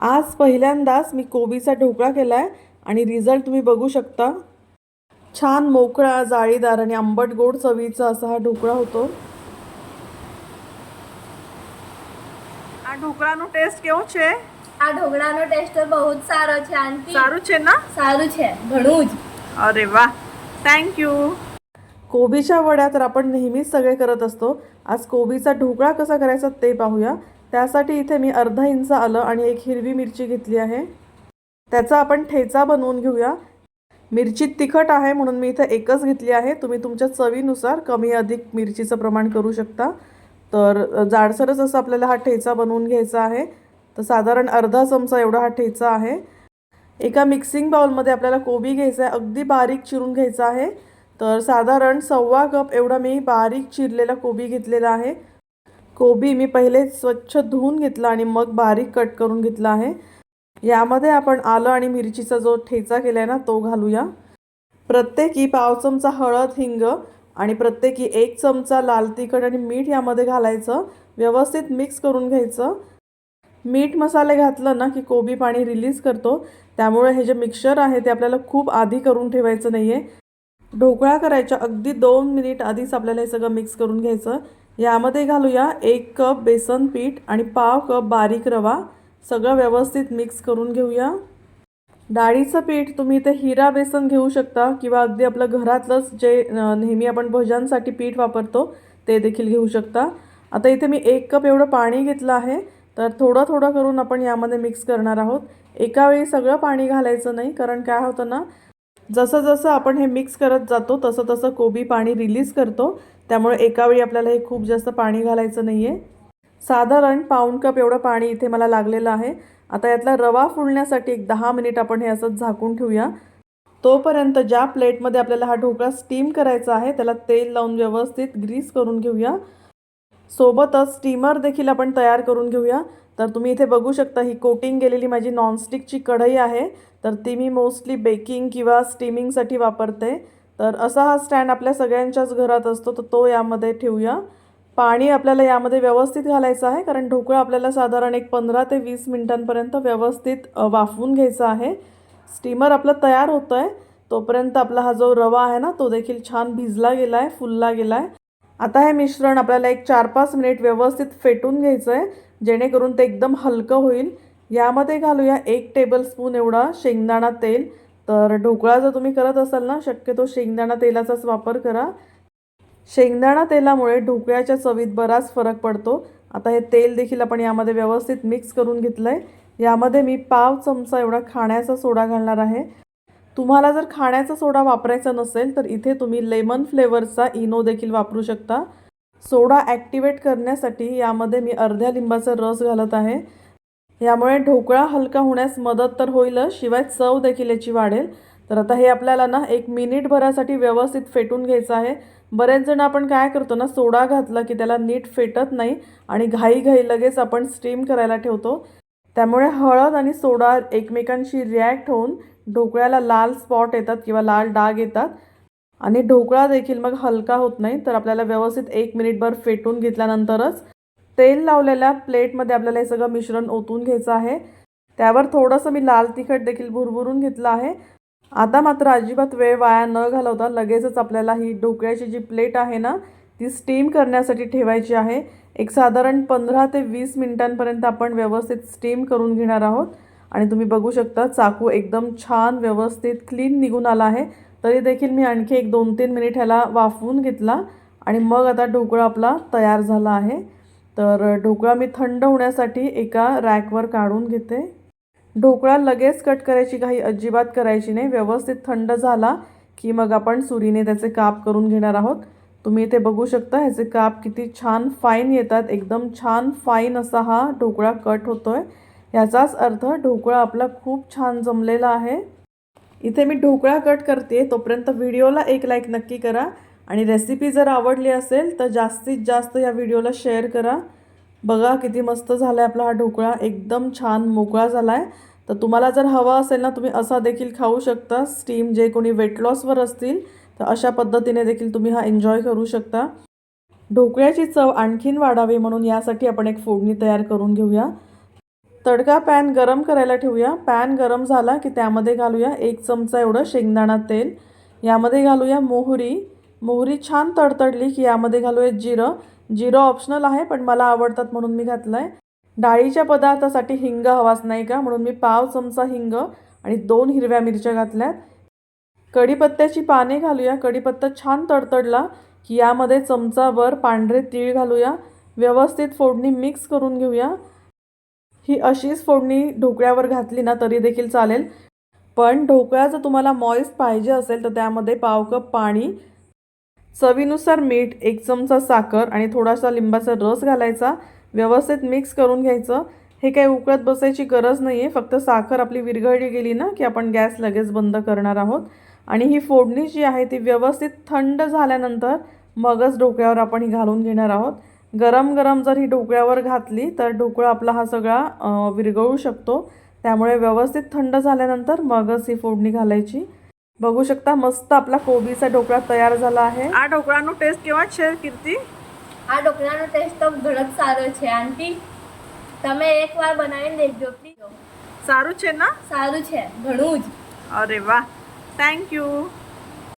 आज पहिल्यांदाच मी कोबीचा ढोकळा केला आहे आणि रिझल्ट तुम्ही बघू शकता छान मोकळा जाळीदार आणि आंबट गोड चवीचा असा हा ઢોકળા હતો આ ઢોકળાનો ટેસ્ટ કેવો છે આ ઢોકળાનો ટેસ્ટ તો બહુ જ સારો છે આંટી સારું છે ના સારું છે ઘણું જ अरे वा थँक्यू कोबीच्या वड्या तर आपण नेहमीच सगळे करत असतो आज कोबीचा ढोकळा कसा करायचा ते पाहूया त्यासाठी इथे मी अर्धा इंच आलं आणि एक हिरवी मिरची घेतली आहे. त्याचा आपण ठेचा बनवून घेऊया. मिरची तिखट आहे म्हणून मी इथे एकच घेतली आहे. तुम्ही तुमच्या चवीनुसार कमी अधिक मिरचीचं प्रमाण करू शकता. तर जाडसरच असं आपल्याला हा ठेचा बनवून घ्यायचा आहे. तर साधारण अर्धा चमचा एवढा हा ठेचा आहे. एका मिक्सिंग बाउलमध्ये आपल्याला कोबी घ्यायचा आहे. अगदी बारीक चिरून घ्यायचा आहे. तर साधारण सव्वा कप एवढा मी बारीक चिरलेला कोबी घेतलेला आहे. कोबी मी पहिले स्वच्छ धुवून घेतला आणि मग बारीक कट करून घेतला आहे. यामध्ये आपण आलं आणि मिरचीचा जो ठेचा केला आहे ना तो घालूया. प्रत्येकी पाव चमचा हळद हिंग आणि प्रत्येकी एक चमचा लाल तिखट आणि मीठ यामध्ये घालायचं. व्यवस्थित मिक्स करून घ्यायचं. मीठ मसाले घातलं ना की कोबी पाणी रिलीज करतो. त्यामुळे हे जे मिक्सचर आहे ते आपल्याला खूप आधी करून ठेवायचं नाही आहे ढोकळा करायच्या अगदी दोन मिनिट आधीच आपल्याला हे सगळं मिक्स करून घ्यायचं. यामध्ये घालूया एक कप बेसन पीठ आणि पाव कप बारीक रवा. सगळं व्यवस्थित मिक्स करून घेऊया. डाळीचं पीठ तुम्ही इथे हिरा बेसन घेऊ शकता किंवा अगदी आपलं घरातलंच जे नेहमी आपण भज्यांसाठी पीठ वापरतो ते देखील घेऊ शकता. आता इथे मी एक कप एवढं पाणी घेतलं आहे तर थोडं थोडं करून आपण यामध्ये मिक्स करणार आहोत. एका वेळी सगळं पाणी घालायचं नाही कारण काय होतं ना जसं जसं आपण हे मिक्स करत जातो तसं तसं कोबी पाणी रिलीज करतो. त्यामुळे एकावेळी आपल्याला हे खूप जास्त पाणी घालायचं नाही आहे साधारण पाऊण कप एवढं पाणी इथे मला लागलेलं आहे. आता यातला रवा फुलण्यासाठी एक दहा मिनिट आपण हे असंच झाकून ठेवूया. तोपर्यंत ज्या प्लेटमध्ये आपल्याला हा ढोकळा स्टीम करायचा आहे त्याला तेल लावून व्यवस्थित ग्रीस करून घेऊया. सोबतच स्टीमर देखील आपण तयार करून घेऊया. तर तुम्ही इथे बघू शकता ही कोटिंग केलेली माझी नॉनस्टिकची कढई आहे. तर ती मी मोस्टली बेकिंग किंवा स्टीमिंगसाठी वापरते. तर असा हा स्टँड आपल्या सगळ्यांच्याच घरात असतो तर तो यामध्ये ठेवूया. पाणी आपल्याला यामध्ये व्यवस्थित घालायचं आहे कारण ढोकळा आपल्याला साधारण एक पंधरा ते वीस मिनिटांपर्यंत व्यवस्थित वाफवून घ्यायचा आहे. स्टीमर आपलं तयार होतं आहे तोपर्यंत आपला हा जो रवा आहे ना तो देखील छान भिजला गेला आहे फुलला गेला आहे आता हे मिश्रण आपल्याला एक चार पाच मिनिट व्यवस्थित फेटून घ्यायचं आहे जेणेकरून ते एकदम हलकं होईल. यामध्ये घालूया एक टेबलस्पून एवढा शेंगदाणा तेल. तर ढोकळा जर तुम्ही करत असाल ना शक्यतो शेंगदाणा तेलाचाच वापर करा. शेंगदाणा तेलामुळे ढोकळ्याच्या चवीत बराच फरक पडतो. आता हे तेल देखील आपण यामध्ये व्यवस्थित मिक्स करून घेतलं आहे यामध्ये मी पाव चमचा एवढा खाण्याचा सोडा घालणार आहे. तुम्हाला जर खाण्याचा सोडा वापरायचा नसेल तर इथे तुम्ही लेमन फ्लेवरचा इनो देखील वापरू शकता. सोडा ॲक्टिवेट करण्यासाठी यामध्ये मी अर्ध्या लिंबाचा रस घालत आहे. यामुळे ढोकळा हलका होण्यास मदत तर होईलच शिवाय चव देखील याची वाढेल. तर आता हे आपल्याला ना एक मिनिटभरासाठी व्यवस्थित फेटून घ्यायचं आहे. बरेच जण आपण काय करतो ना सोडा घातला की त्याला नीट फेटत नाही आणि घाई घाई लगेच आपण स्टीम करायला ठेवतो. त्यामुळे हळद आणि सोडा एकमेकांशी रिॲक्ट होऊन ढोकळ्याला लाल स्पॉट येतात किंवा लाल डाग येतात. आणि ढोकळा देखील मग हलका होत नाही तर आपल्याला व्यवस्थित एक मिनिटभर फेटून घेतल्यानंतरच तेल लावलेल्या प्लेटमध्ये आपल्याला हे सगळं मिश्रण ओतून घ्यायचं आहे. त्यावर थोडंसं मी लाल तिखट देखील भुरभुरून घेतलं आहे. आता मात्र अजिबात वेळ वाया न घालवता लगेचच आपल्याला ही ढोकळ्याची जी प्लेट आहे ना ती स्टीम करण्यासाठी ठेवायची आहे. एक साधारण पंधरा ते वीस मिनिटांपर्यंत आपण व्यवस्थित स्टीम करून घेणार आहोत. आणि तुम्ही बघू शकता चाकू एकदम छान व्यवस्थित क्लीन निघून आला आहे. तरी देखील मी आणखी एक दोन तीन मिनिट ह्याला वाफवून घेतला आणि मग आता ढोकळा आपला तयार झाला आहे. तर ढोकळा मी थंड होण्यासाठी एका रॅकवर काढून घेते. ढोकळा लगेच कट करायची काही अजिबात करायची नाही. व्यवस्थित थंड झाला की मग आपण सुरीने त्याचे काप करून घेणार आहोत. तुम्ही इथे बघू शकता ह्याचे काप किती छान फाईन येतात. एकदम छान फाईन असा हा ढोकळा कट होतोय. ह्याचाच अर्थ ढोकळा आपला खूप छान जमलेला आहे. इथे मी ढोकळा कट करते. तोपर्यंत व्हिडिओला एक लाईक नक्की करा. आणि रेसिपी जर आवडली असेल तर जास्तीत जास्त या व्हिडिओला शेअर करा. बघा किती मस्त झाला आहे आपला हा ढोकळा. एकदम छान मोकळा झाला आहे तर तुम्हाला जर हवा असेल ना तुम्ही असा देखील खाऊ शकता. स्टीम जे कोणी वेट लॉसवर असतील तर अशा पद्धतीने देखील तुम्ही हा एन्जॉय करू शकता. ढोकळ्याची चव आणखीन वाढावी म्हणून यासाठी आपण एक फोडणी तयार करून घेऊया. तडका पॅन गरम करायला ठेवूया. पॅन गरम झाला की त्यामध्ये घालूया एक चमचा एवढं शेंगदाणा तेल. यामध्ये घालूया मोहरी. मोहरी छान तडतडली की यामध्ये घालूया जिरं. जिरं ऑप्शनल आहे पण मला आवडतात म्हणून मी घातलं आहे डाळीच्या पदार्थासाठी हिंग हवाच नाही का? म्हणून मी पाव चमचा हिंग आणि दोन हिरव्या मिरच्या घातल्यात. कढीपत्त्याची पाने घालूया. कढीपत्ता छान तडतडला की यामध्ये चमचाभर पांढरे तीळ घालूया. व्यवस्थित फोडणी मिक्स करून घेऊया. ही अशीच फोडणी ढोकळ्यावर घातली ना तरी देखील चालेल. पण ढोकळा जर तुम्हाला मॉइस्ट पाहिजे असेल तर त्यामध्ये पाव कप पाणी चवीनुसार मीठ एक चमचा साखर आणि थोडासा लिंबाचा रस घालायचा. व्यवस्थित मिक्स करून घ्यायचं. हे काही उकळत बसायची गरज नाही आहे फक्त साखर आपली विरघळली गेली ना की आपण गॅस लगेच बंद करणार आहोत. आणि ही फोडणी जी आहे ती व्यवस्थित थंड झाल्यानंतर मगच ढोकळ्यावर आपण ही घालून घेणार आहोत. गरम गरम जर ही ढोकळ्यावर घातली तर ढोकळा आपला हा सगळा अं, विरघळू शकतो त्यामुळे व्यवस्थित थंड झाल्यानंतर मगच ही फोडणी घालायची બગુ શકતા મસ્ત આપલા કોબીસા ઢોકળા તૈયાર झाला आहे આ ઢોકળાનો ટેસ્ટ કેવા છે કીર્તિ આ ઢોકળાનો ટેસ્ટ તો ઘણો જ સારો છે આંટી તમે એકવાર બનાવીને દેખજો પ્લીઝ સારું છે ના સારું છે ઘણું જ અરે વાહ થેન્ક યુ